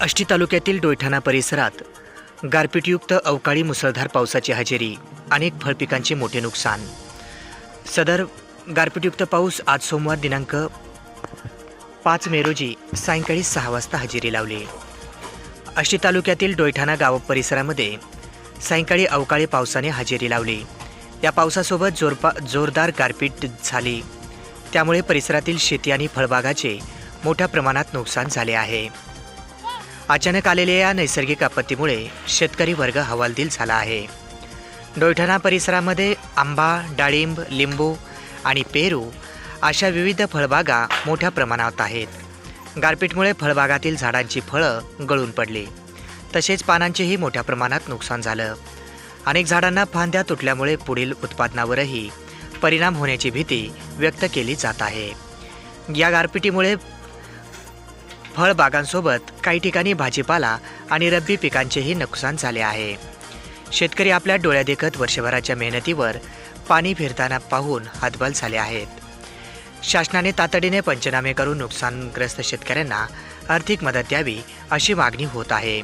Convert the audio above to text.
आष्टी तालुक्यातील डोयठाणा परिसरात गारपीटयुक्त अवकाळी मुसळधार पावसाची हजेरी अनेक फळपिकांचे मोठे नुकसान. सदर गारपीटयुक्त पाऊस आज सोमवार दिनांक पाच मे रोजी सायंकाळी सहा वाजता हजेरी लावली. आष्टी तालुक्यातील डोयठाणा गाव परिसरामध्ये सायंकाळी अवकाळी पावसाने हजेरी लावली. या पावसासोबत जोरपा जोरदार गारपीट झाली. त्यामुळे परिसरातील शेती आणि फळबागाचे मोठ्या प्रमाणात नुकसान झाले आहे. अचानक आलेल्या या नैसर्गिक आपत्तीमुळे शेतकरी वर्ग हवालदिल झाला आहे. डोयठाणा परिसरामध्ये आंबा डाळिंब लिंबू आणि पेरू अशा विविध फळबागा मोठ्या प्रमाणात आहेत. गारपीटमुळे फळबागातील झाडांची फळं गळून पडली. तसेच पानांचेही मोठ्या प्रमाणात नुकसान झालं. अनेक झाडांना फांद्या तुटल्यामुळे पुढील उत्पादनावरही परिणाम होण्याची भीती व्यक्त केली जात आहे. या गारपिटीमुळे फळबागांसोबत काही ठिकाणी भाजीपाला आणि रब्बी पिकांचेही नुकसान झाले आहे. शेतकरी आपल्या डोळ्यादेखत वर्षभराच्या मेहनतीवर पाणी फिरताना पाहून हातबल झाले आहेत. शासनाने तातडीने पंचनामे करून नुकसानग्रस्त शेतकऱ्यांना आर्थिक मदत द्यावी अशी मागणी होत आहे.